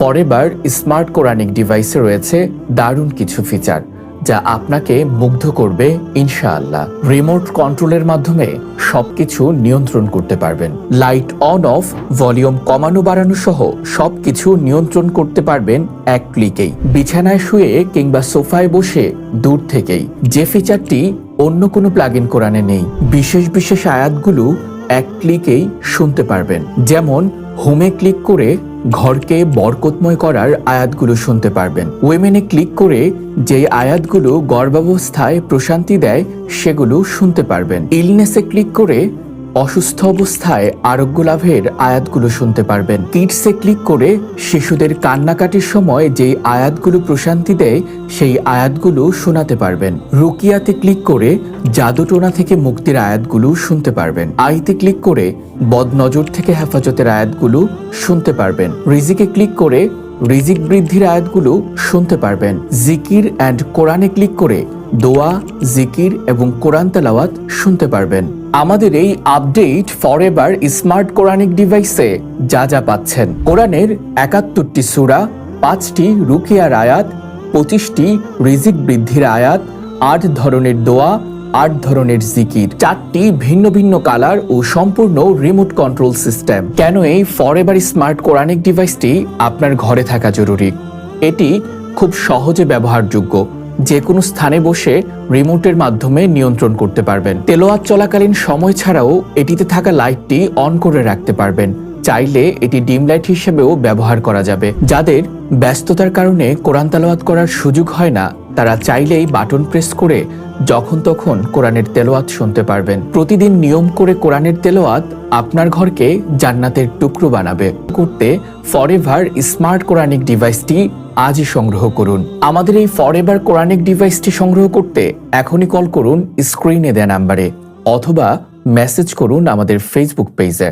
পরেবার smart Quranic ডিভাইসে রয়েছে দারুণ কিছু ফিচার যা আপনাকে মুগ্ধ করবে ইনশাআল্লাহ। রিমোট কন্ট্রোলের মাধ্যমে সবকিছু নিয়ন্ত্রণ করতে পারবেন। লাইট অন অফ ভলিউম কমানো বাড়ানো সহ সবকিছু নিয়ন্ত্রণ করতে পারবেন এক ক্লিকেই বিছানায় শুয়ে কিংবা সোফায় বসে দূর থেকেই। যে ফিচারটি অন্য কোনো প্লাগ ইন কোরআনে নেই। বিশেষ বিশেষ আয়াতগুলো এক ক্লিকেই শুনতে পারবেন। যেমন হোমে ক্লিক করে ঘরকে বরকতময় করার আয়াতগুলো শুনতে পারবেন। ওয়েমেনে ক্লিক করে যে আয়াতগুলো গর্ভাবস্থায় প্রশান্তি দেয়, সেগুলো শুনতে পারবেন। ইলনেসে ক্লিক করে অসুস্থ অবস্থায় আরোগ্য লাভের আয়াতগুলো শুনতে পারবেন। কিডসে ক্লিক করে শিশুদের কান্নাকাটির সময় যে আয়াতগুলো প্রশান্তি দেয়, সেই আয়াতগুলো শোনাতে পারবেন। রুকিয়াতে ক্লিক করে জাদুটোনা থেকে মুক্তির আয়াতগুলো শুনতে পারবেন। আইতে ক্লিক করে বদনজর থেকে হেফাজতের আয়াতগুলো শুনতে পারবেন। রিজিকে ক্লিক করে রিজিক বৃদ্ধির আয়াতগুলো শুনতে পারবেন। জিকির অ্যান্ড কোরআনে ক্লিক করে দোয়া, জিকির এবং কোরআন তেলাওয়াত শুনতে পারবেন। আমাদের এই আপডেট ফরএভার স্মার্ট কোরআনিক ডিভাইসে যা যা পাচ্ছেন। কোরআনের একাত্তরটি সূরা, পাঁচটি রুকিয়ার আয়াত, পঁচিশটি রিজিক বৃদ্ধির আয়াত, আট ধরনের দোয়া, আট ধরনের জিকির, চারটি ভিন্ন ভিন্ন কালার ও সম্পূর্ণ রিমোট কন্ট্রোল সিস্টেম কেন এই ফরএভার স্মার্ট কোরআনিক ডিভাইসটি আপনার ঘরে থাকা জরুরি? এটি খুব সহজে ব্যবহারযোগ্য। যে কোনো স্থানে বসে রিমোটের মাধ্যমে নিয়ন্ত্রণ করতে পারবেন। তেলোয়াত চলাকালীন সময় ছাড়াও এটিতে থাকা লাইটটি অন করে রাখতে পারবেন। চাইলে এটি ডিম লাইট হিসেবেও ব্যবহার করা যাবে। যাদের ব্যস্ততার কারণে কোরআন তালাওয়াত করার সুযোগ হয় না, তারা চাইলেই বাটন প্রেস করে যখন তখন কোরআনের তেলোয়াত শুনতে পারবেন। প্রতিদিন নিয়ম করে কোরআনের তেলোয়াত আপনার ঘরকে জান্নাতের টুকরো বানাবে। করতে ফরএভার স্মার্ট কোরআনিক ডিভাইসটি আজই সংগ্রহ করুন। আমাদের এই ফরএভার কোরআনিক ডিভাইসটি সংগ্রহ করতে এখনই কল করুন স্ক্রিনে দেয়া নাম্বারে অথবা মেসেজ করুন আমাদের ফেসবুক পেজে